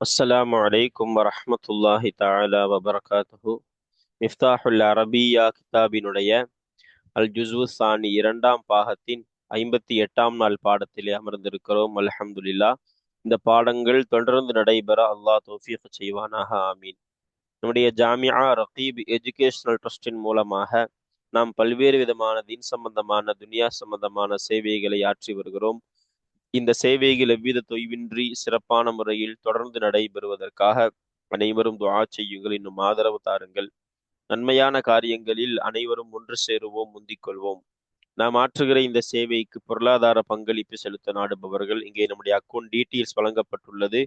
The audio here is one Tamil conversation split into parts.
السلام عليكم ورحمة الله تعالى وبركاته மிஃப்தாஹுல் அரபியா கிதாபினுடைய அல் ஜுஸ்வு சானி இரண்டாம் பாகத்தின் ஐம்பத்தி எட்டாம் நாள் பாடத்திலே அமர்ந்திருக்கிறோம் அல்ஹம்துலில்லா இந்த பாடங்கள் தொடர்ந்து நடைபெற அல்லாஹ் தௌஃபீக் செய்வானாக ஆமீன் நம்முடைய ஜாமியா ரகீப் எஜுகேஷனல் ட்ரஸ்டின் மூலமாக நாம் பல்வேறு விதமான தீன் சம்பந்தமான துனியா சம்பந்தமான சேவைகளை ஆற்றி வருகிறோம் இந்த சேவைகள் எவ்வித தொய்வின்றி சிறப்பான முறையில் தொடர்ந்து நடைபெறுவதற்காக அனைவரும் துவா செய்யுங்கள். இன்னும் ஆதரவு தாருங்கள். நன்மையான காரியங்களில் அனைவரும் ஒன்று சேருவோம் முந்திக் கொள்வோம். நாம் ஆற்றுகிற இந்த சேவைக்கு பொருளாதார பங்களிப்பு செலுத்த நாடுபவர்கள் இங்கே நம்முடைய அக்கௌண்ட் டீட்டெயில்ஸ் வழங்கப்பட்டுள்ளது.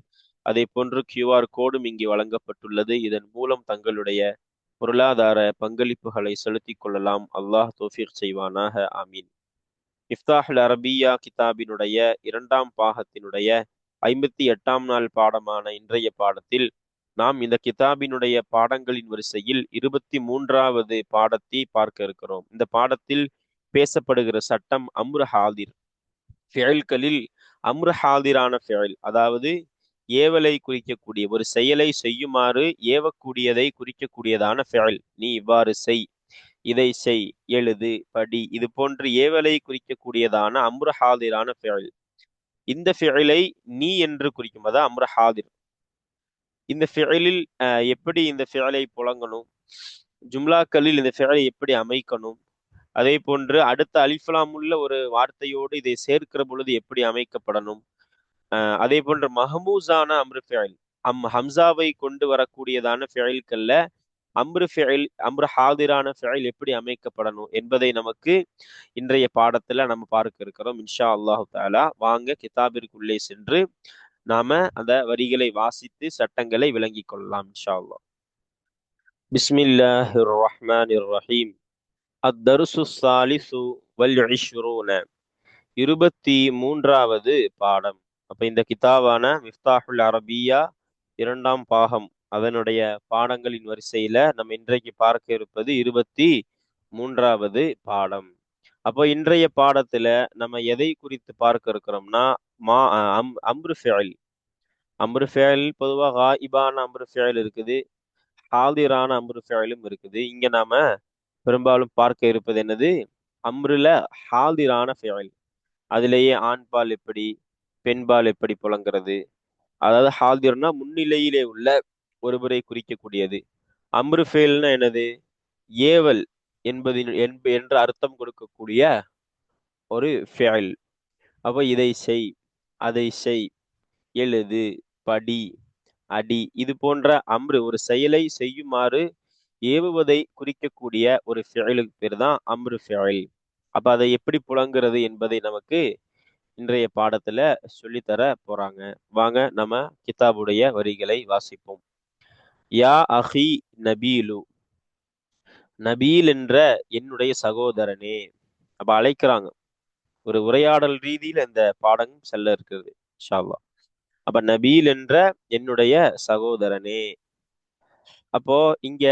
அதே போன்று கியூஆர் கோடும் இங்கே வழங்கப்பட்டுள்ளது. இதன் மூலம் தங்களுடைய பொருளாதார பங்களிப்புகளை செலுத்திக் கொள்ளலாம். அல்லாஹ் தோஃபீர் செய்வானாக. ஆமீன். இஃப்தாஹுல் அரபியா கிதாபினுடைய இரண்டாம் பாகத்தினுடைய ஐம்பத்தி எட்டாம் நாள் பாடமான இன்றைய பாடத்தில் நாம் இந்த கிதாபினுடைய பாடங்களின் வரிசையில் இருபத்தி மூன்றாவது பாடத்தை பார்க்க இருக்கிறோம். இந்த பாடத்தில் பேசப்படுகிற சட்டம் அம்ரு ஹாதிர். ஃபெயல்களில் அம்ரு ஹாதிரான ஃபெயல் அதாவது ஏவலை குறிக்கக்கூடிய ஒரு செயலை செய்யுமாறு ஏவக்கூடியதை குறிக்கக்கூடியதான ஃபெயல். நீ இவ்வாறு செய். இதை செய் எழுது படி. இது போன்று ஏவலை குறிக்கக்கூடியதான அம்ரு ஹாதிரான இந்த ஃபெயலை நீ என்று குறிக்கும். அதான் அம்ருஹாதிர். இந்த ஃபெயலில் எப்படி இந்த ஃபெயலை புழங்கணும்? ஜும்லாக்களில் இந்த ஃபெயலை எப்படி அமைக்கணும்? அதே போன்று அடுத்த அலிஃபலாம் உள்ள ஒரு வார்த்தையோடு இதை சேர்க்கிற பொழுது எப்படி அமைக்கப்படணும்? அதே போன்று மஹமூசான அம்ரு ஃபெயல் அம் ஹம்சாவை கொண்டு வரக்கூடியதான ஃபெயல்கள்ல அம்ரு ஃபெயில் அம்ரு ஹாதிரான ஃபெயில் எப்படி அமைக்கப்படணும் என்பதை நமக்கு இன்றைய பாடத்துல நம்ம பார்க்க இருக்கிறோம். இன்ஷா அல்லாஹு தாலா வாங்க கிதாபிற்குள்ளே சென்று நாம அந்த வரிகளை வாசித்து சட்டங்களை விளங்கிக் கொள்ளலாம் இன்ஷா அல்லா பிஸ்மில்லாஹ் ரஹ்மான் ரஹீம். அத்தருசு சாலிசு வல் இருபத்தி மூன்றாவது பாடம். அப்ப இந்த கிதாபான மிஃப்தாஹுல் அரபியா இரண்டாம் பாகம். அதனுடைய பாடங்களின் வரிசையில நம்ம இன்றைக்கு பார்க்க இருப்பது இருபத்தி மூன்றாவது பாடம். அப்போ இன்றைய பாடத்துல நம்ம எதை குறித்து பார்க்க இருக்கிறோம்னா மா அம் அம்ரு ஃபேல் அம்ரு ஃபேல் பொதுவாக ஹாயிபான அம்ரு ஃபேல் இருக்குது. ஹாதிரான அம்ரு ஃபேலும் இருக்குது. இங்க நாம பெரும்பாலும் பார்க்க இருப்பது என்னது? அம்ருல ஹாதிரான ஃபேல் அதிலேயே ஆண்பால் எப்படி பெண்பால் எப்படி புலங்கிறது. அதாவது ஹாதிர்னா முன்னிலையிலே உள்ள ஒருவரை குறிக்கக்கூடியது. அம்ருஃபேல்னா என்னது? ஏவல் என்பதின் என்ப என்று அர்த்தம் கொடுக்கக்கூடிய ஒரு ஃபேல். அப்போ இதை செய் அதை செய். எழுது படி அடி. இது போன்ற அம்ரு ஒரு செயலை செய்யுமாறு ஏவுவதை குறிக்கக்கூடிய ஒரு ஃபேலுக்கு பேர் தான் அம்ரு ஃபேல் அப்போ அதை எப்படி புழங்குறது என்பதை நமக்கு இன்றைய பாடத்துல சொல்லித்தர போறாங்க. வாங்க நம்ம கிதாபுடைய வரிகளை வாசிப்போம். யா அஹி நபீலு. நபீல் என்ற என்னுடைய சகோதரனே. அப்ப அழைக்கிறாங்க. ஒரு உரையாடல் ரீதியில் இந்த பாடம் செல்ல இருக்குது ஷாவா அப்ப நபீல் என்ற என்னுடைய சகோதரனே. அப்போ இங்க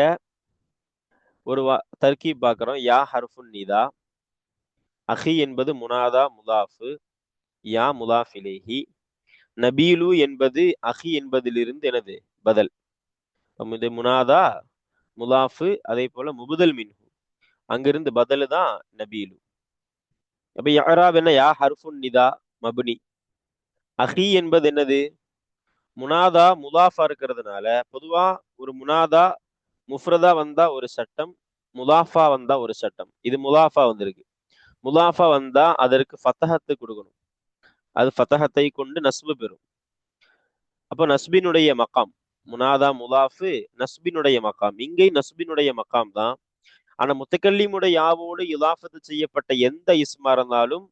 ஒரு தர்க்கி பார்க்குறோம் யா ஹர்ஃபுன் நிதா. அஹி என்பது முனாதா முதாஃபு. யா முதாஃபிலேஹி நபீலு என்பது அஹி என்பதிலிருந்து எனது பதில். இது முனாதா முலாஃபு அதே போல முபுதல் மின்ஹு. அங்கிருந்து பதிலு தான் நபீலு. அப்ப யாராப் என்ன? யா ஹர்ஃபுன் நிதா மபுனி. அஹி என்பது என்னது? முனாதா முலாஃபா இருக்கிறதுனால பொதுவா ஒரு முனாதா முஃப்ரதா வந்தா ஒரு சட்டம் முலாஃபா வந்தா ஒரு சட்டம். இது முலாஃபா வந்திருக்கு. முலாஃபா வந்தா அதற்கு ஃபத்தகத்தை கொடுக்கணும். அது ஃபத்தகத்தை கொண்டு நஸ்பு பெறும். அப்போ நஸ்பினுடைய மக்காம் முனாதா முலாஃபு நஸ்பினுடைய மக்காம் இங்கே நஸ்பினுடைய மக்காம் தான் ஆனா முத்தக்கல்லிமுடைய யாவோடு இலாஃபத்து செய்யப்பட்ட எந்த இஸ்மா இருந்தாலும்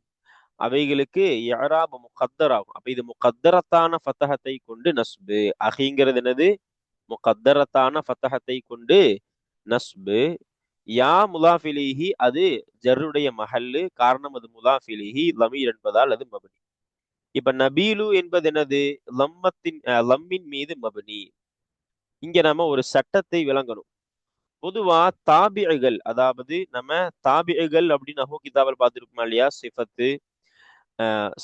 அவைகளுக்கு யாராப் முகத்தராகும். அப்ப இது முகத்தரத்தான ஃபத்தகத்தை கொண்டு நஸ்பு. அகிங்கிறது என்னது? முகத்தரத்தான ஃபத்தகத்தை கொண்டு நஸ்பு. யா முலாஃபிலிஹி அது ஜருடைய மஹல்லு. காரணம் அது முலாஃபிலிஹி லமீர் என்பதால் அது மபனி. இப்ப நபீலு என்பது என்னது? லம்மத்தின் லம்மின் மீது மபனி. இங்க நம்ம ஒரு சட்டத்தை விளங்கணும். பொதுவா தாபிகள் அதாவது நம்ம தாபிகள் அப்படின்னு அஹோ கிதாபல் பார்த்துருக்கோமா இல்லையா? சிஃபத்து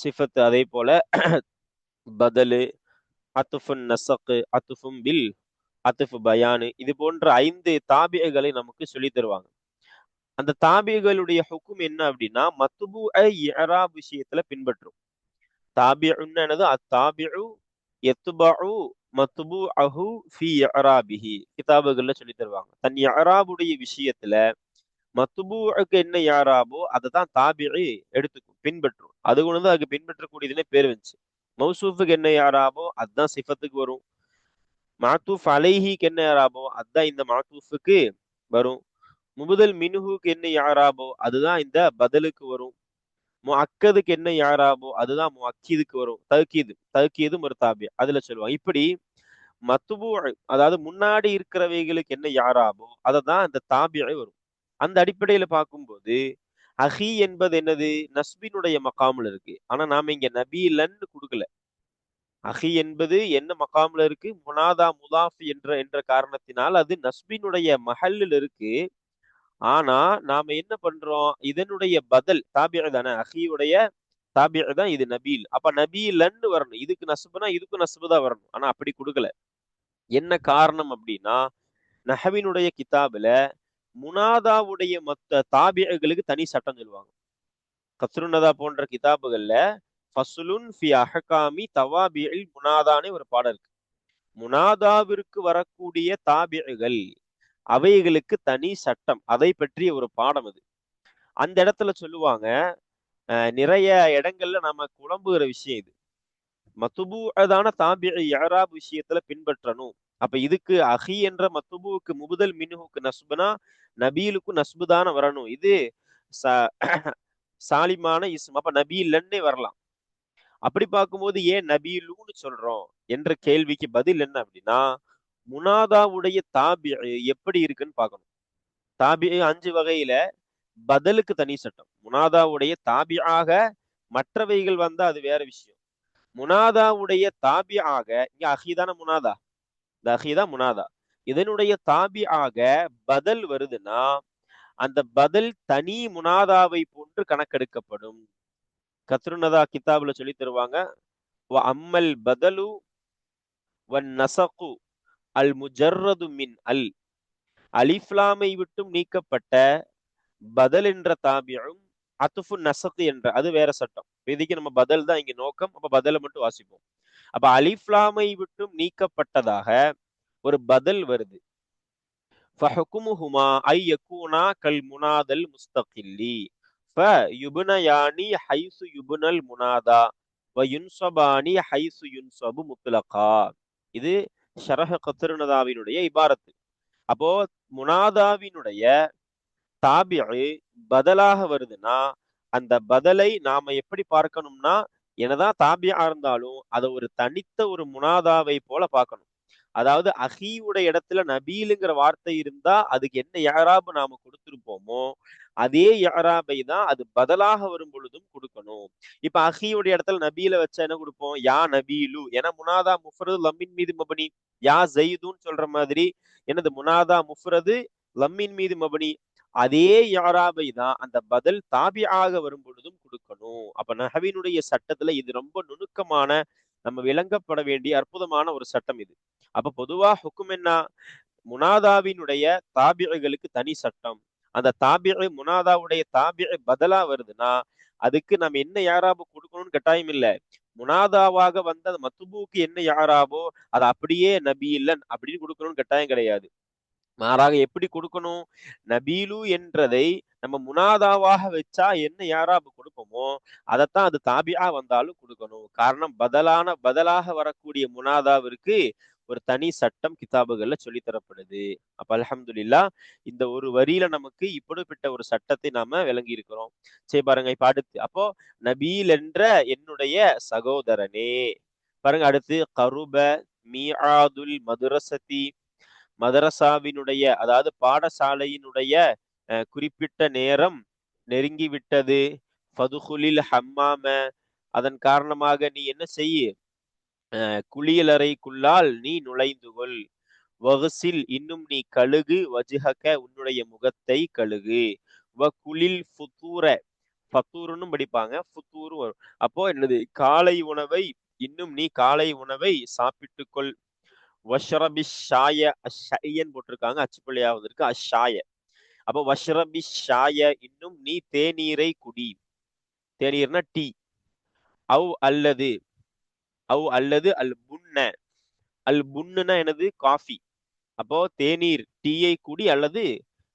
சிஃபத்து அதே போல பதலு அத்துஃபுன் நசக்கு அத்துஃபும் பில் அத்துஃபு பயானு இது போன்ற ஐந்து தாபிகளை நமக்கு சொல்லி தருவாங்க. அந்த தாபிகளுடைய ஹுக்கும் என்ன அப்படின்னா மத்துபு இராப் விஷயத்துல பின்பற்றும். தாபியுன்னு என்னது? அத்தாபியு எத்துபாவு மத்துபு அஹு ஃபி அராபிஹி கிதாபுகள்ல சொல்லி தருவாங்க. தன் யாராபுடைய விஷயத்துல மத்துபூக்கு என்ன யாராபோ அதை தான் தாபியை எடுத்துக்கும் பின்பற்றும். அது கொண்டு அதுக்கு பின்பற்றக்கூடியதுன்னு பேர் வந்துச்சு. மௌசூஃபுக்கு என்ன யாராபோ அதுதான் சிஃபத்துக்கு வரும். மாத்தூஃப் அலைஹிக்கு என்ன யாராபோ அதுதான் இந்த மாத்தூஃபுக்கு வரும். முபுதல் மினுஹுக்கு என்ன யாராபோ அதுதான் இந்த பதிலுக்கு வரும். முஅக்கதுக்கு என்ன யாராபோ அதுதான் முஅக்கீதுக்கு வரும். தகுக்கீது தகுக்கீதும் ஒரு தாபியா அதுல சொல்லுவாங்க. இப்படி மத்துபூ அதாவது முன்னாடி இருக்கிறவைகளுக்கு என்ன யாராபோ அதை தான் அந்த தாபியை வரும். அந்த அடிப்படையில பார்க்கும்போது அஹி என்பது என்னது? நஸ்பினுடைய மக்காமுல இருக்கு. ஆனா நாம இங்க நபீலன்னு கொடுக்கல. அஹி என்பது என்ன மக்காமுல இருக்கு? முனாதா முதாஃப் என்ற என்ற காரணத்தினால் அது நஸ்பினுடைய மஹல்லில் இருக்கு. ஆனா நாம என்ன பண்றோம்? இதனுடைய பதில் தாபிய தானே. அஹியுடைய தாபிய தான் இது நபீல் அப்ப நபீலன்னு வரணும். இதுக்கு நசுபுனா இதுக்கும் நசுபு தான் வரணும். ஆனா அப்படி கொடுக்கல. என்ன காரணம் அப்படின்னா நஹவினுடைய கிதாபுல முனாதாவுடைய மொத்த தாபியர்களுக்கு தனி சட்டம் சொல்லுவாங்க. கத்ருனதா போன்ற கிதாபுகள்ல ஃபசுலுன் ஃபி அஹகாமி தவாபியில் முனாதான்னு ஒரு பாடம் இருக்கு. முனாதாவிற்கு வரக்கூடிய தாபியர்கள் அவைகளுக்கு தனி சட்டம். அதை பற்றிய ஒரு பாடம் அது. அந்த இடத்துல சொல்லுவாங்க நிறைய இடங்கள்ல நம்ம குழம்புகிற விஷயம் இது. மத்துபூதான தாபி யாராப் விஷயத்துல பின்பற்றணும். அப்ப இதுக்கு அஹி என்ற மத்துபுவுக்கு முபுதல் மின்ஹுக்கு நஸ்புனா நபீலுக்கு நஸ்புதான வரணும். இது சாலிமான இஸ்ம். அப்ப நபீலன்னே வரலாம். அப்படி பார்க்கும்போது ஏன் நபீலுன்னு சொல்றோம்? என்ற கேள்விக்கு பதில் என்ன அப்படின்னா முனாதாவுடைய தாபி எப்படி இருக்குன்னு பார்க்கணும். தாபி அஞ்சு வகையில பதிலுக்கு தனி சட்டம். முனாதாவுடைய தாபியாக மற்றவைகள் வந்தா அது வேற விஷயம். முனாதாவுடைய தாபி ஆக இங்க அஹிதான முனாதா? இந்த அஹிதா முனாதா. இதனுடைய தாபி ஆக பதில் வருதுன்னா அந்த பதில் தனி முனாதாவை போன்று கணக்கெடுக்கப்படும். கத்ருனதா கிதாபுல சொல்லி தருவாங்க அம்மல் பதலு வன் நசகு அல் முஜர்ரது மின் அல். அலிஃப்லாமை விட்டும் நீக்கப்பட்ட பதல் என்ற தாபியும் அத்துஃபு நசக்கு என்ற அது வேற சட்டம். இதுக்கு நம்ம பதில் தான் இங்க நோக்கம் அப்ப பதில மட்டும் வாசிப்போம். அப்ப அலிஃப்லாமை விட்டும் நீக்கப்பட்டதாக ஒரு பதில் வருது. ஃபஹுகுமுஹுமா ஐ யகூனா கல் முனாதல் முஸ்தகில்லி. ஃப யுபுனயானி ஹைசு யுபுனல் முனாதா. வ யுன்சபானி ஹைசு யுன்சபு முத்துலகா இது ஷரஹ கத்திருனதாவினுடைய இபாரத்து. அப்போ முனாதாவினுடைய தாபியை பதிலாக வருதுன்னா அந்த பதிலை நாம எப்படி பார்க்கணும்னா என்னதான் தாபியா இருந்தாலும் அதை ஒரு தனித்த ஒரு முனாதாவை போல பார்க்கணும். அதாவது அஹீவுடைய இடத்துல நபீலுங்கிற வார்த்தை இருந்தா அதுக்கு என்ன யாராபு நாம கொடுத்துருப்போமோ அதே யாராபை தான் அது பதிலாக வரும் பொழுதும் கொடுக்கணும். இப்ப அஹியுடைய இடத்துல நபீல வச்சா என்ன கொடுப்போம்? யா நபீலு. ஏன்னா முனாதா முஃபரது லம்மின் மீது மபனி. யா ஜெயிதுன்னு சொல்ற மாதிரி எனது முனாதா முஃபரது லம்மின் மீது மபனி. அதே யாராபை தான் அந்த பதில் தாபியாக வரும் பொழுதும் கொடுக்கணும். அப்ப நஹவினுடைய சட்டத்துல இது ரொம்ப நுணுக்கமான நம்ம விளங்கப்பட வேண்டிய அற்புதமான ஒரு சட்டம் இது. அப்ப பொதுவா ஹுக்கும் என்ன? முனாதாவினுடைய தாபியர்களுக்கு தனி சட்டம். அந்த தாபிகை முனாதாவுடைய தாபிகை பதிலா வருதுன்னா அதுக்கு நம்ம என்ன யாராபோ கொடுக்கணும்னு கட்டாயம் இல்ல. முனாதாவாக வந்த மத்துபூக்கு மத்துபுக்கு என்ன யாராவோ அது அப்படியே நபி இல்லன் அப்படின்னு கொடுக்கணும்னு கட்டாயம் கிடையாது. மாறாக எப்படி கொடுக்கணும்? நபீலு என்றதை நம்ம முனாதாவாக வச்சா என்ன யாராவது கொடுப்போமோ அதைத்தான் அது தாபியா வந்தாலும் கொடுக்கணும். காரணம் பதிலான பதிலாக வரக்கூடிய முனாதாவிற்கு ஒரு தனி சட்டம் கிதாபுகள்ல சொல்லித்தரப்படுது அப்ப அலமதுல்லா இந்த ஒரு வரியில நமக்கு இப்படிப்பட்ட ஒரு சட்டத்தை நாம விளங்கி இருக்கிறோம் சரி பாருங்க இப்ப அடுத்து. அப்போ நபீல் என்ற என்னுடைய சகோதரனே. பாருங்க அடுத்து. கருப மீஆதுல் மதுரசதி. மதரசாவினுடைய அதாவது பாடசாலையினுடைய குறிப்பிட்ட நேரம் நெருங்கி விட்டது ஃபதுகுலில் ஹம்மாம அதன் காரணமாக நீ என்ன செய்ய? குளியலறைக்குள்ளால் நீ நுழைந்து கொள். வகுசில் இன்னும் நீ கழுகு வஜுகக்க உன்னுடைய முகத்தை கழுகு. வ குளில் ஃபுத்தூர ஃபத்தூருன்னு படிப்பாங்க ஃபுத்தூரும் வரும். அப்போ என்னது? காலை உணவை இன்னும் நீ காலை உணவை சாப்பிட்டுக்கொள். வஷ்ரபி ஷாய அஷயன் போட்டிருக்காங்க. அச்சுப்பிள்ளையாவது வந்திருக்கு. அஷாய அப்போ வஷ்ரபி ஷாய இன்னும் நீ தேநீரை குடி. தேநீர்னா டீ. அவ் அல்லது அவ் அல்லது அல் புன்ன. அல் புன்னுனா எனது காஃபி. அப்போ தேநீர் டீயை குடி அல்லது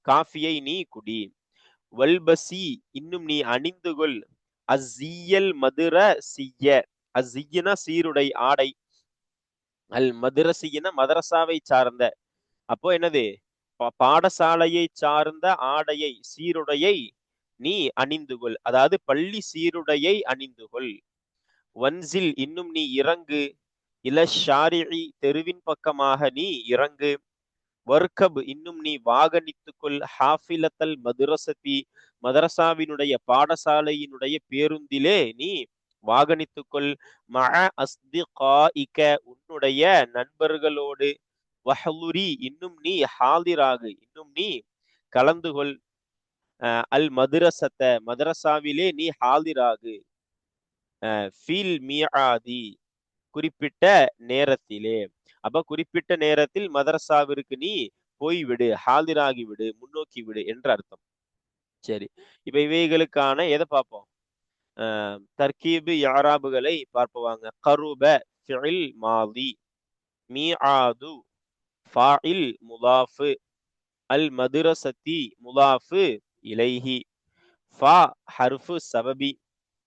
காஃபியை நீ குடி. வல்பசி இன்னும் நீ அணிந்து கொள் அஸ்ஸியல் மதுர சிய அஸ்ஸியனா சீருடை ஆடை. அல் மதுரசியன மதரசாவை சார்ந்த. அப்போ என்னது? பாடசாலையை சார்ந்த ஆடையை சீருடையை நீ அணிந்து கொள். அதாவது பள்ளி சீருடையை அணிந்து கொள். வன்சில் இன்னும் நீ இறங்கு. இல ஷாரிஇ தெருவின் பக்கமாக நீ இறங்கு. வர்க்கப் இன்னும் நீ வாகனித்துக்கொள் ஹாஃபிலத்தல் மதுரசதி மதரசாவினுடைய பாடசாலையினுடைய பேருந்திலே நீ வாகனித்துக்கொள். மக அஸ்தி காஇக உன்னுடைய நண்பர்களோடு வஹலுரி இன்னும் நீ ஹாதிராகு இன்னும் நீ கலந்து கொள் அஹ், அல் மதுரசத்த மதரசாவிலே நீ ஹாதிராகு. அஹ், ஃபீல் மியாதி குறிப்பிட்ட நேரத்திலே. அப்ப குறிப்பிட்ட நேரத்தில் மதரசாவிற்கு நீ போய்விடு ஹாதிராகி விடு முன்னோக்கி விடு என்று அர்த்தம். சரி இப்ப இவைகளுக்கான எதை பார்ப்போம்? தர்கீபு யாராபுகளை பார்ப்பவாங்க. கருப ஃபிஇல் மாதி மீஆது ஃபாஇல் முலாஃபு அல் மதுரசத்தி முலாஃபு இலைஹி. ஃபா ஹர்ஃபு சபபி.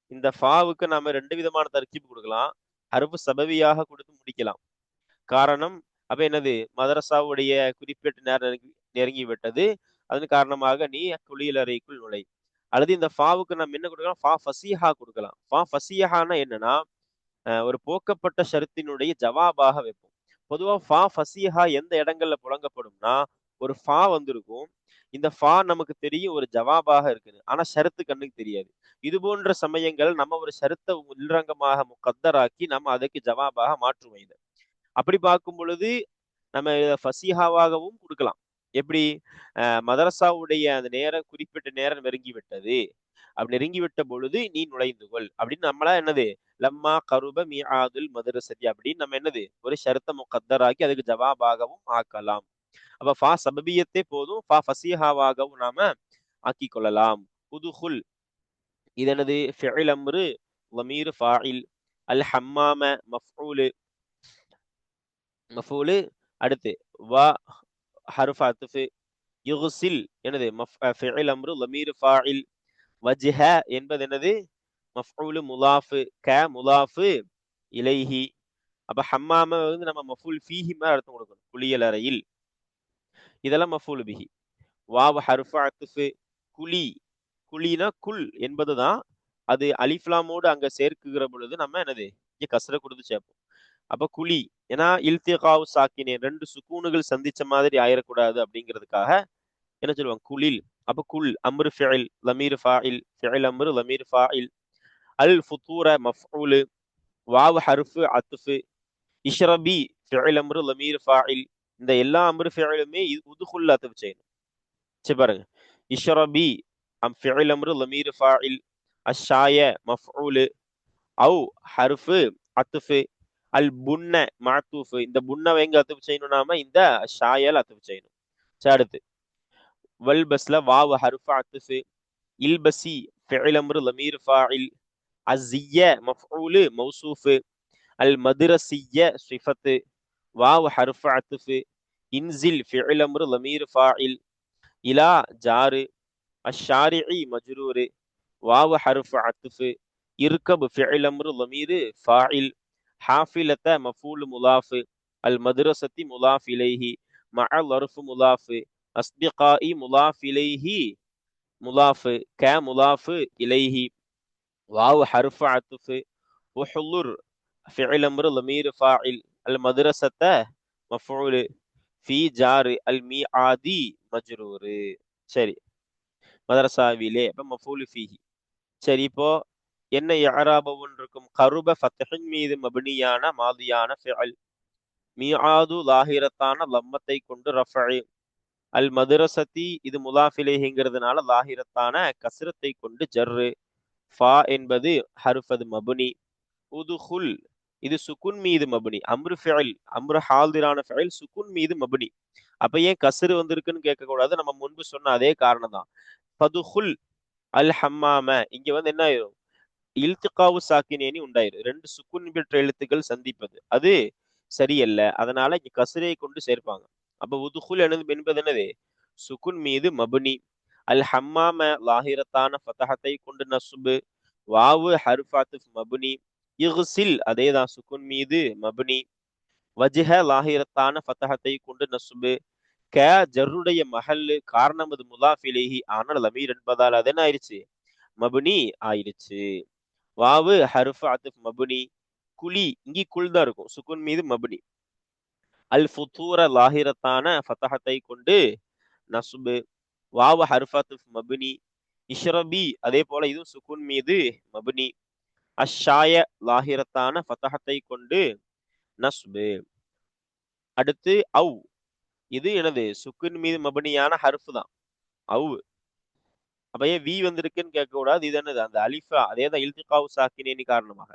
இந்த ஃபாவுக்கு நாம ரெண்டு விதமான தர்கீப் கொடுக்கலாம். ஹர்ஃபு சபவியாக கொடுத்து முடிக்கலாம். காரணம் அப்ப என்னது? மதரசாவுடைய குறிப்பிட்ட நேரம் நெருங்கி- நெருங்கி விட்டது. அதன் காரணமாக நீ குளியலறைக்குள் நுழை. அல்லது இந்த ஃபாவுக்கு நம்ம என்ன கொடுக்கலாம்? ஃபா ஃபசீஹா கொடுக்கலாம். ஃபா ஃபசீஹானா என்னன்னா ஒரு போக்கப்பட்ட ஷருத்தினுடைய ஜவாபாக வைப்போம். பொதுவாக ஃபா ஃபசீஹா எந்த இடங்கள்ல புழங்கப்படும்னா ஒரு ஃபா வந்திருக்கும். இந்த ஃபா நமக்கு தெரியும் ஒரு ஜவாபாக இருக்குது. ஆனா ஷரத்து கண்ணுக்கு தெரியாது. இது போன்ற சமயங்கள் நம்ம ஒரு ஷரத்தை உள்ரங்கமாக முக்கத்தராக்கி நம்ம அதுக்கு ஜவாபாக மாற்றுவோம் இதை. அப்படி பார்க்கும் பொழுது நம்ம ஃபசியஹாவாகவும் ஃபசீஹாவாகவும் கொடுக்கலாம். எப்படி மதரசாவுடைய அந்த நேரம் குறிப்பிட்ட நேரம் நெருங்கிவிட்டது. அப்படி நெருங்கிவிட்ட பொழுது நீ நுழைந்து கொள். அப்படின்னு நம்மளா என்னது? லம்மா கருப மீ ஆதுல் மதுரசதி அப்படின்னு நம்ம என்னது? ஒரு ஷரத்த முக்கத்தராக்கி அதுக்கு ஜவாபாகவும் ஆக்கலாம். அப்ப ஃபா சபபியத்தை போதும். ஃபா ஃபசீஹாவாகவும் நாம ஆக்கி கொள்ளலாம். புதுகுல் இது என்னது ஃபிஇல் அம்ரு வமீர் ஃபாயில் அல் ஹம்மாம மஃபூலு மஃபூலு அடுத்து வா ஹர்ஃப் அத்ஃபு யுக்சில் என்னது? ஃபிஇல் அம்ரு லமீர் ஃபாயில் வஜ்ஹ என்பது என்னது? மஃபூலு முலாஃபு க முலாஃபு இலைஹி அப்ப ஹம்மாம வந்து நம்ம மஃபூல் ஃபீஹி மாதிரி அர்த்தம் கொடுக்கணும். குளியலறையில் இதெல்லாம் மஃபூல் பிஹி வாவ் ஹர்ஃபு அத்துஃபு குலி குலினா குல் என்பதுதான். அது அலிஃப்லாமோடு அங்க சேர்க்குகிற பொழுது நம்ம என்னது? இங்க கசரை கொடுத்து சேர்ப்போம். அப்ப குலி ஏன்னா இல்திகாவு சாக்கினே ரெண்டு சுக்கூனுகள் சந்திச்ச மாதிரி ஆயிடக்கூடாது அப்படிங்கிறதுக்காக என்ன சொல்லுவாங்க? குளில் அப்ப குல் அம்ரு ஃபிஇல் லமீர் ஃபாயில் ஃபிஇல் அம்ரு லமீர் ஃபாயில் அல் ஃபுத்தூர மஃஊலு. வாவ் ஹர்ஃபு அத்துஃபு. இஷ்ரபி ஃபிஇல் அம்ரு லமீர் ஃபாயில் இந்த எல்லா அம்ரு ஃபிஇலுமே உதுகுல் அத்துஃப் செய்யணும். சரி பாருங்க. இஷ்ரபி அம் ஃபிஇல் அம்ரு லமீர் ஃபாயில் அஷாய மஃஊலு. அவு ஹர்ஃபு அத்துஃபு. அல் புன்ன மாத்தூஃபு. இந்த புன்ன எங்க அத்துப்பு செய்யணும்னாம இந்த ஷாயல் அத்துப்பு செய்யணும். சரி அடுத்து. வல்பஸ்ல வாவ் ஹருஃபா அத்துஃபு. இல்பசி ஃபிஇல் லமீர் ஃபாயில் அஸ்ஸிய மஃஊலு மௌசூஃபு. அல் மதுரசிய சிஃபத்து. வாவ் ஹர்ஃபு அத்துஃபு. இன்சில் ஃபிஇல் லமீர் ஃபாயில் இலா ஜாரு. அஷாரிஇ மஜ்ரூரு. வாவ் ஹருஃபு அத்துஃபு. இர்கப் ஃபிஇல் லமீர் ஃபாயில் حافلة مفول مضاف المدرسة مضاف إليه مع الرف مضاف أصدقاء مضاف إليه مضاف كمضاف إليه واو حرف عطف وحلر فعل أمر ضمير فاعل المدرسة مفعول في جار الميعاد مجرور. شري مدرسة അപ്പം مفعول فيه شري ഇപ്പോൾ என்ன இஅராபுன் இருக்கும் கருப ஃபத்ஹின் மீது மபினியான மாதியான ஃபிஅல். மிஆது லாஹிரத்தான லம்மத்தை கொண்டு ரஃபை அல் மதுரசதி இது முலாஃபிலேஹிங்கிறதுனால லாஹிரத்தான கஸ்ரத்தை கொண்டு ஜர்ரு. ஃபா என்பது ஹருஃபது மபுனி. உதுஹுல் இது சுக்குன் மீது மபுனி அம்ரு ஃபெயில் அம்ரு ஹால்திரான ஃபெயில் சுக்குன் மீது மபுனி அப்ப ஏன் கசுறு வந்திருக்குன்னு கேட்கக்கூடாது? நம்ம முன்பு சொன்ன அதே காரணம் தான் பதுஹுல் அல் ஹம்மாம. இங்க வந்து என்ன ஆயிரும்? இல்திகாவு சாக்கினேனி உண்டாயிரு. ரெண்டு சுக்குன் பெற்ற எழுத்துக்கள் சந்திப்பது. அது சரியல்ல. அதனால இங்க கசுரை கொண்டு சேர்ப்பாங்க. அப்ப உதுகுல் எனது என்பது என்னது? சுக்குன் மீது மபுனி. அல் ஹம்மாம லாஹிரத்தான ஃபதஹத்தை கொண்டு நசுபு. வாவு ஹர்ஃபாத்து மபுனி. இஹ்சில் அதேதான். சுக்குன் மீது மபுனி. வஜ்ஹ லாஹிரத்தான ஃபதஹத்தை கொண்டு நசுபு. க ஜருடைய மஹல்லு. காரணம் அது முலாஃபிலேஹி ஆனால் லமீர் என்பதால் அது என்ன ஆயிடுச்சு மபுனி ஆயிடுச்சு வாவு ஹருஃபு அத்துஃப் மபுனி குலி இங்கே குல் தான் இருக்கும். சுக்குன் மீது மபுனி. அல் ஃபுத்தூர லாஹிரத்தான ஃபத்தஹத்தை கொண்டு நசுபு வாவு ஹர்ஃபத்துஃப் மபுனி இஷ்ரபி அதே போல இதுவும் சுக்குன் மீது மபுனி. அஷாய லாஹிரத்தான ஃபத்தஹத்தை கொண்டு நஸ்பு அடுத்து அவ். இது எனது சுக்குன் மீது மபனியான ஹர்ஃப் தான். அவ். அப்ப ஏன் வி வந்திருக்குன்னு கேட்க கூடாது. இது என்னது? அந்த அலிஃபா அதே தான் இல்திகாவு சாக்கினேனி காரணமாக.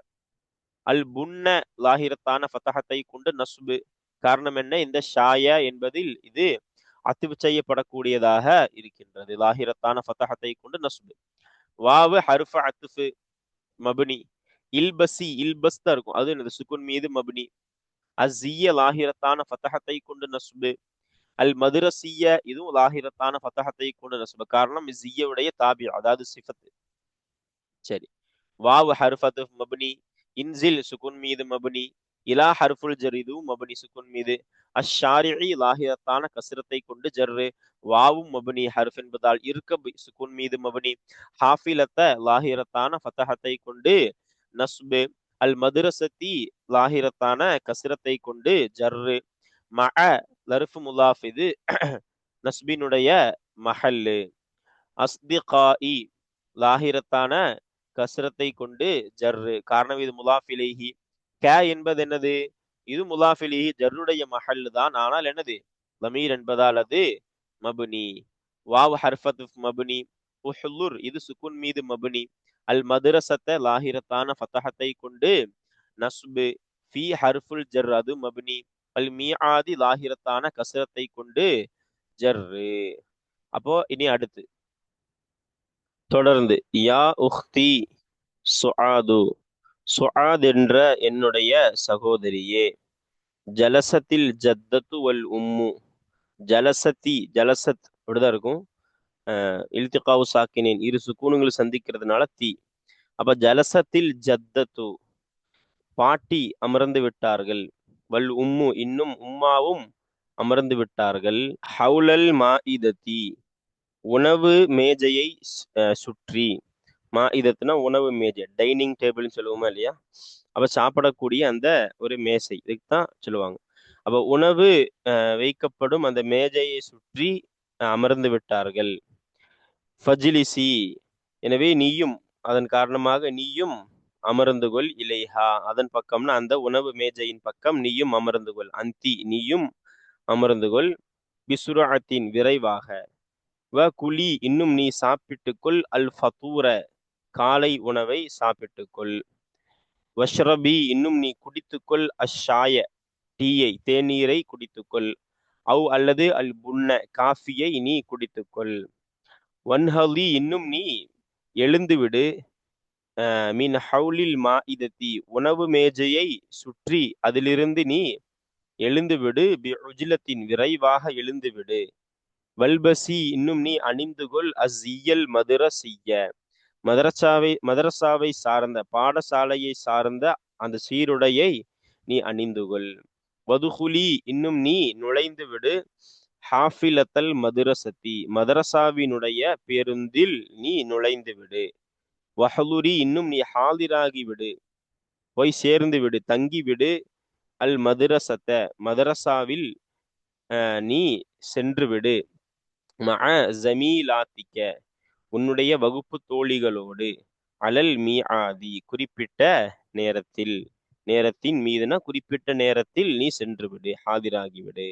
அல் புன்ன லாகிரத்தான ஃபத்தகத்தை கொண்டு நஸ்பு. காரணம் என்ன? இந்த ஷாயா என்பதில் இது அத்துவு செய்யப்படக்கூடியதாக இருக்கின்றது. லாஹிரத்தான ஃபத்தகத்தை கொண்டு நஸ்பு. வாவு ஹருஃப அத்துஃபு மபுனி. இல்பசி இல்பஸ் தான் இருக்கும். அது என்னது? சுக்குன் மீது மபுனி. அஸ்ஸிய லாஹிரத்தான ஃபத்தகத்தை கொண்டு நஸ்பு. அல் மதுரசிய இதுவும் லாகிரத்தான ஃபதஹத்தை கொண்டு காரணம் ஜியவுடைய தாபி அதாவது சிஃபத்து. சரி. வாவு ஹர்ஃபத்து மபுனி இன்சில் சுகுன் மீது மபுனி இலா ஹர்ஃபுல் ஜர் இதுவும் மபுனி சுகுன் மீது. அஷாரிஇ லாஹிரத்தான கசிரத்தை கொண்டு ஜர்ரு வாவும் மபுனி ஹர்ஃப் என்பதால் இருக்க சுகுன் மீது மபுனி. ஹாஃபிலத்த லாஹிரத்தான ஃபதஹத்தை கொண்டு நஸ்பு அல் மதுரசத்தி லாஹிரத்தான கசிரத்தை கொண்டு ஜர்ரு மஅ லருஃபு முலாஃப் இது நஸ்பினுடைய மஹல்லு. அஸ்திகாஇ லாஹிரத்தான கசரத்தை கொண்டு ஜர்ரு. காரணம் இது முலாஃபிலேஹி க என்பது என்னது? இது முலாஃபிலேஹி ஜர்ருடைய மஹல்லு தான். ஆனால் என்னது? லமீர் என்பதால் அது மபுனி. வாவ் ஹர்ஃபத் மபுனி. உஹுல்லுர் இது சுக்குன் மீது மபுனி. அல் மதுரசத்த லாஹிரத்தான ஃபதஹத்தை கொண்டு நஸ்பு. ஃபி ஹர்ஃபுல் ஜர் அது மபுனி. அல் மீஆதி லாகிரத்தான கசரத்தை கொண்டு ஜர்ரு. அப்போ இனி அடுத்து. தொடர்ந்து யா உஹ்தி சுஆது. சுஆத் என்ற என்னுடைய சகோதரியே ஜலசத்தில் ஜத்தத்து வல் உம்மு. ஜலசத்தி ஜலசத் அப்படிதான் இருக்கும். இல்திகாவு சாக்கினேன் இரு சுக்கூனுங்கள் சந்திக்கிறதுனால தீ. அப்ப ஜலசத்தில் ஜத்தத்து. பாட்டி அமர்ந்து விட்டார்கள். வல் உம்மு இன்னும் உம்மாவும் அமர்ந்து விட்டார்கள். ஹவுலல் மாஇதத்தி உணவு மேஜையை சுற்றி. மா இதத்துனா உணவு மேஜை டைனிங் டேபிள்னு சொல்லுவோமா இல்லையா? அப்போ சாப்பிடக்கூடிய அந்த ஒரு மேசை இதுக்கு தான் சொல்லுவாங்க. அப்ப உணவு வைக்கப்படும் அந்த மேஜையை சுற்றி அமர்ந்து விட்டார்கள். ஃபஜிலிசி எனவே நீயும் அதன் காரணமாக நீயும் அமர்ந்து கொள் இலைஹா. அதன் பக்கம்னா அந்த உணவு மேஜையின் பக்கம் நீயும் அமர்ந்து கொள் அந்தி நீயும் அமர்ந்து கொள் பிசுராத்தின் விரைவாக. வ குலி இன்னும் நீ சாப்பிட்டுக்கொள். அல் ஃபதூர காலை உணவை சாப்பிட்டுக்கொள். வஷ்ரபி இன்னும் நீ குடித்துக்கொள். அஷாய டீயை தேநீரை குடித்துக்கொள். அவ் அல்லது அல் புன்ன காஃபியை நீ குடித்துக்கொள். வன்ஹலி இன்னும் நீ எழுந்துவிடு. மீன் ஹவுலில் மா இதத்தி உணவு மேஜையை சுற்றி அதிலிருந்து நீ எழுந்துவிடு பி உஜிலத்தின் விரைவாக எழுந்துவிடு. வல்பசி இன்னும் நீ அணிந்து கொள் அஸ்இயல் மதுரசிய மதரசாவை மதரசாவை சார்ந்த பாடசாலையை சார்ந்த அந்த சீருடையை நீ அணிந்து கொள் வதுகுலி இன்னும் நீ நுழைந்து விடு ஹாஃபிலத்தல் மதுரசத்தி மதரசாவினுடைய பேருந்தில் நீ நுழைந்து விடு வஹலுரி இன்னும் நீ ஹாதிராகி விடு. போய் சேர்ந்து விடு தங்கி விடு. அல் மதுரசத்த மதரசாவில் நீ சென்று விடு. மஅ ஜமீலாத்திக்க உன்னுடைய வகுப்பு தோழிகளோடு. அலல் மீ ஆதி குறிப்பிட்ட நேரத்தில் நேரத்தின் மீதுனா குறிப்பிட்ட நேரத்தில் நீ சென்று விடு ஹாதிராகி விடு.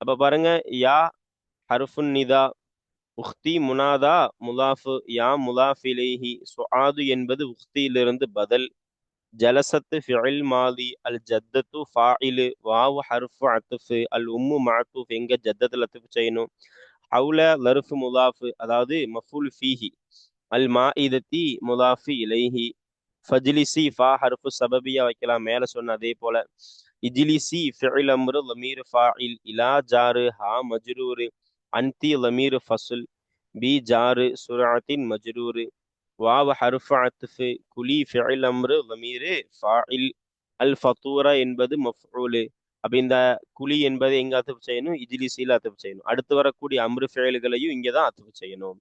அப்ப பாருங்க யா ஹர்ஃபுன் நிதா உஹ்தி முனாதா முலாஃபு யா முலாஃபிலேஹி சுஆது என்பது உஹ்தியிலிருந்து பதில். ஜலசத்து ஃபிஇல் மாதி அல் ஜத்தத்து ஃபாயிலு வாவு ஹர்ஃபு அத்துஃபு அல் உம்மு மஅத்தூஃப் எங்க ஜத்தத்தில் லத்துஃப் செய்யணும். அவுல லருஃபு முலாஃபு அதாவது மஃபுல் ஃபீஹி அல் மாஇதத்தி முலாஃபி இலைஹி. ஃபஜ்லிசி ஃபா ஹர்ஃபு சபபியா வைக்கலாம் மேலே சொன்ன அதே போல. இஜிலிசி ஃபிஇல் அம்ரு லமீர் ஃபாயில் இலா ஜாரு ஹா மஜ்ரூரு. அந்தி லமீர் ஃபசுல் பி ஜாரு சுராத்தின் மஜ்ரூரு வாவ ஹருஃப் அத்துஃபு குலி ஃபிஇல் அம்ரு லமீரு ஃபாயில் அல் ஃபத்தூரா என்பது மஃபூலு அப்போ இந்த குலி என்பதை எங்க அத்துப்பு செய்யணும்? இஜிலிசியில் அத்துப்பு செய்யணும். அடுத்து வரக்கூடிய அம்ரு ஃபேலுகளையும் இங்கே தான் அத்துப்பு செய்யணும்.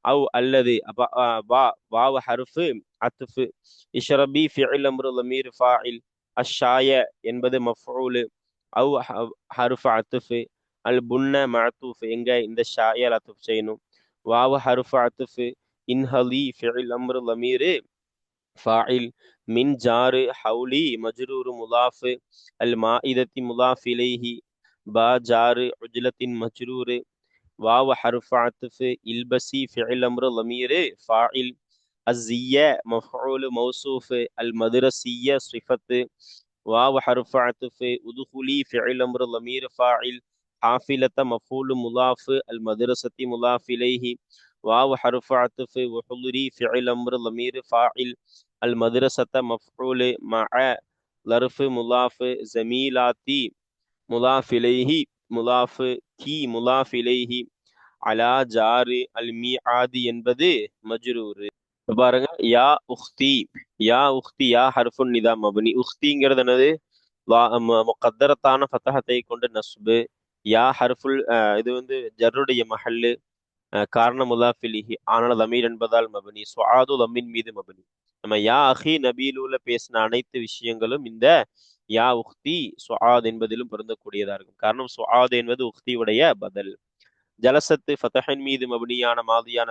அவ் அல்லது அப்போ வா வாவ ஹர்ஃபு அத்துஃபு. இஷ்ரபி ஃபிஇல் அம்ரு லமீர் ஃபாயில் அஷாய என்பது மஃபூலு அவ் ஹ- அத்துஃபு. அல் புன்ன மஅத்தூஃப் எங்க இந்த ஷாயால் அத்துஃப் செய்யணும் வாவ ஹர்ஃபு அத்துஃபு இன்ஹலி ஃபிஇல் அம்ரு லமீர் فاعل من جار حولي مجرور مضاف المائدة مضاف إليه با جار عجلة مجرور واو حرف عطف البسي فعل أمر ضمير فاعل الزية مفعول موصوف المدرسية صفة واو حرف عطف ادخلي فعل أمر ضمير فاعل حافلة مفعول مضاف المدرسة مضاف إليه واو حرف عطف وحضري فعل أمر ضمير فاعل المدرسة مفعول مع ظرف مضاف زميلاتي مضاف إليه مضاف كي مضاف إليه على جار الميعاد என்பது மஜ்ரூர் இப்ப பாருங்க யா உக்தி யா உக்தி யா ஹர்ஃபுன் நிதா மபனி உக்திங்கிறது என்னது வா- ம- முகத்தரத்தான ஃபத்தஹத்தை கொண்டு நஸ்பு யா ஹர்ஃபுல் இது வந்து ஜர்ருடைய மஹல்லு காரண முலாஃபிலிஹி ஆனால் லமீர் என்பதால் மபனி சுவாது லம்மின் மீது மபனி. நம்ம யா அஹி நபீலூல பேசின அனைத்து விஷயங்களும் இந்த யா உக்தி சுஆத் என்பதிலும் பொருந்தக்கூடியதா இருக்கும். காரணம் சுஆத் என்பது உக்தியுடைய பதில். ஜலசத்து ஃபதஹன் மீது மபனியான மாதியான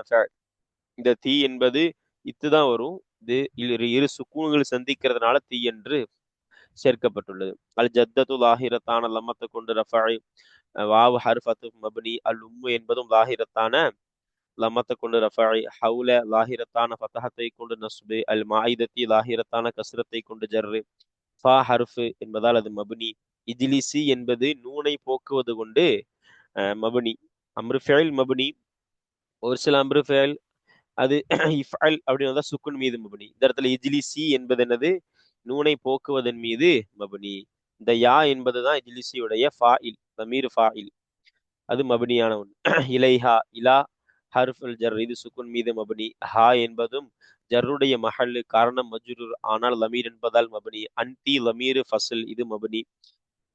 இந்த தீ என்பது இத்துதான் வரும். இது இரு இரு சுக்கூன்கள் சந்திக்கிறதுனால தீ என்று சேர்க்கப்பட்டுள்ளது. அல் ஜத்தத்து லாஹிரத்தான லம்மத்தை கொண்டு ரஃபாய் வாவு ஹர்ஃபத்து மபனி அல் உம்மு என்பதும் லாஹிரத்தான லம்மத்தை கொண்டு ரஃபாய் ஹவுல லாஹிரத்தான ஃபத்தஹத்தை கொண்டு நஸ்பு அல் மாயுதத்தி லாஹிரத்தான கஸ்ரத்தை கொண்டு ஜர்ரு. ஃபா ஹர்ஃபு என்பதால் அது மபனி. இஜிலிசி என்பது நூனை போக்குவது கொண்டு அஹ், மபனி. அம்ரு ஃபெயில் மபனி. ஒரு சில அம்ரு ஃபெயில் அது இஃபல் அப்படின்னு வந்தா சுக்குன் மீது மபுனி. இந்த இடத்துல இஜிலிசி என்பது என்னது? நூனை போக்குவதன் மீது மபனி. இந்த யா என்பதுதான் இஜ்லிசியுடைய ஃபாயில் தமீர் ஃபாயில். அது மபனியான ஒன்று. இலைஹா இலா ஹர்ஃபுல் ஜர் இது சுக்குன் மீது மபனி. ஹா என்பதும் ஜர்ருடைய மஹல்லு காரணம் மஜ்ரூர் ஆனால் லமீர் என்பதால் மபனி. அன்டி லமீர் ஃபசல் இது மபனி.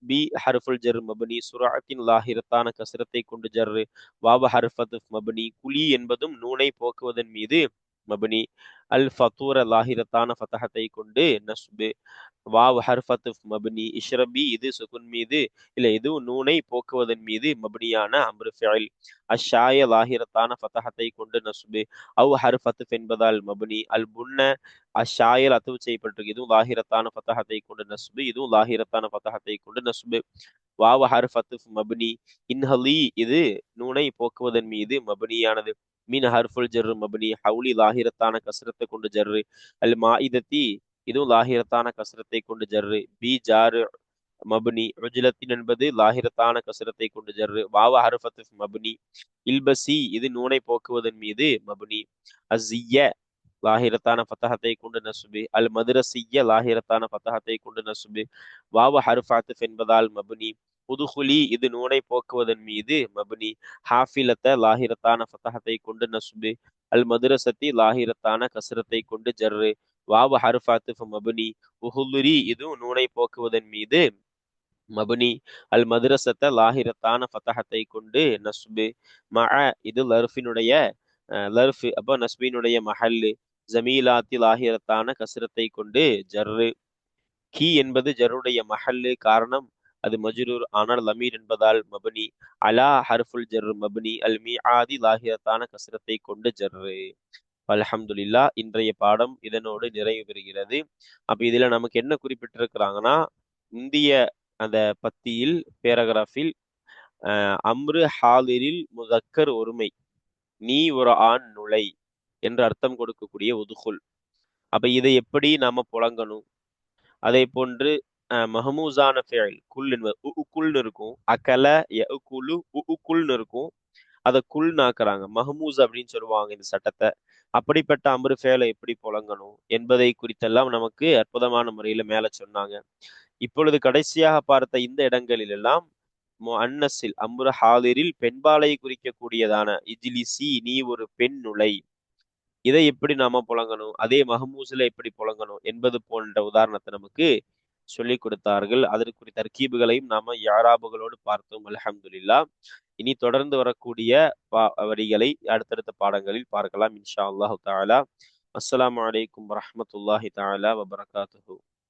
பி ஹர்ஃபுல் ஜர் மபனி. சுராத்தின் லாஹிரத்தான கசரத்தை கொண்டு ஜர்ரு. வாப ஹர்ஃபத் மபனி. குலி என்பதும் நூனை போக்குவதன் மீது மபனி அல் ஃபத்தூர லாஹிரத்தான ஃபதஹத்தை கொண்டு நஸ்பு. வாவ் ஹர்ஃபத் மபனி இஷ்ரபி இது சுகுன் மீது இல்ல இது நூனை போக்குவதன் மீது மபனியான அம்ரு ஃபில் அஷாய லாஹிரத்தான ஃபதஹத்தை கொண்டு நஸ்பு. அவ் ஹர்ஃபத் என்பதால் மபனி அல் புன்ன அஷாயல் அத்துவு செய்யப்பட்டிருக்கு. இதுவும் லாஹிரத்தான ஃபதஹத்தை கொண்டு நஸ்பு இதுவும் லாஹிரத்தான ஃபதஹத்தை கொண்டு நஸ்பு. வாவ் ஹர்ஃபத் மபனி இன்ஹலி இது நூனை போக்குவதன் மீது மபனியானது. மீன் ஹர்ஃபுல் ஜர்ரு மபனி ஹவுலி லாஹிரத்தான கசரத்தை கொண்டு ஜர்ரு அல் மாஇதத்தி இதுவும் லாஹிரத்தான கசரத்தை கொண்டு ஜர்ரு பி ஜாரு மபனி ருஜிலத்தின் என்பது லாஹிரத்தான கசரத்தை கொண்டு ஜர்ரு வாவ ஹர்ஃபத் மபனி இல்பசி இது நூனை போக்குவதன் மீது மபனி அசிய லாஹிரத்தான ஃபத்தஹத்தை கொண்டு நசுபு அல் மதுரசிய லாஹிரத்தான ஃபத்தஹத்தை கொண்டு நசுபு வாவ ஹர்ஃபாத்திஃப் என்பதால் மபுனி புதுகுலி இது நூனை போக்குவதன் மீது மபுனி. ஹாஃபிலத்த லாஹிரத்தான ஃபத்தகத்தை கொண்டு நசுபு. அல் மதுரசத்தி லாஹிரத்தான கசரத்தை கொண்டு ஜர்ரு. வாவ ஹருஃபாத்து மபுனி. உஹுலுரி இது நூனை போக்குவதன் மீது மபுனி. அல் மதுரசத்த லாஹிரத்தான ஃபத்தகத்தை கொண்டு நஸ்பு மஅ இது லர்ஃபினுடைய அஹ், லர்ஃப். அப்போ நஸ்பினுடைய மஹல்லு. ஜமீலாத்தி லாஹிரத்தான கசரத்தை கொண்டு ஜர்ரு. கி என்பது ஜருடைய மஹல்லு காரணம். அது மஜ்ரூர். ஆனால் லமீர் என்பதால் மபனி. அலா ஹர்ஃபுல் ஜர் மபனி. அல் மீஆதி லாஹிரத்தான கசரத்தை கொண்டு ஜர்ரு. அலஹம்துல்லா இன்றைய பாடம் இதனோடு நிறைவு பெறுகிறது. அப்ப இதுல நமக்கு என்ன குறிப்பிட்டிருக்கிறாங்கன்னா இந்திய அந்த பத்தியில் பேராகிராஃபில் அஹ், அம்ரு ஹாலிரில் முதக்கர் ஒருமை. நீ ஒரு ஆண் நுழை என்று அர்த்தம் கொடுக்கக்கூடிய உதுகுல். அப்ப இதை எப்படி நாம புழங்கணும் அதே போன்று மஹமூசான ஃபேல் குல் என்பது குல்னு இருக்கும். அகல குழு குல்னு இருக்கும். அதை குல் நாக்குறாங்க மஹமூஸ் அப்படின்னு சொல்லுவாங்க இந்த சட்டத்தை. அப்படிப்பட்ட அம்ரு ஃபேலை எப்படி புழங்கணும் என்பதை குறித்தெல்லாம் நமக்கு அற்புதமான முறையில மேல சொன்னாங்க. இப்பொழுது கடைசியாக பார்த்த இந்த இடங்களில் எல்லாம் அன்னஸில் அம்ரு ஹாலிரில் பெண்பாலை குறிக்கக்கூடியதான இஜிலிசி நீ ஒரு பெண் நுழை. இதை எப்படி நாம புழங்கணும்? அதே மஹமூஸ்ல எப்படி புழங்கணும்? என்பது போன்ற உதாரணத்தை நமக்கு சொல்லிக் கொடுத்தார்கள். அதற்குரிய தர்கீபுகளையும் நாம யாராபுகளோடு பார்த்தோம். அலஹம்துல்லா இனி தொடர்ந்து வரக்கூடிய வரிகளை அடுத்தடுத்த பாடங்களில் பார்க்கலாம். இன்ஷா அல்லாஹு தாலா அஸ்லாம் வலைக்கம் வரமத்துல்லாஹி தாலா வபரகாத்து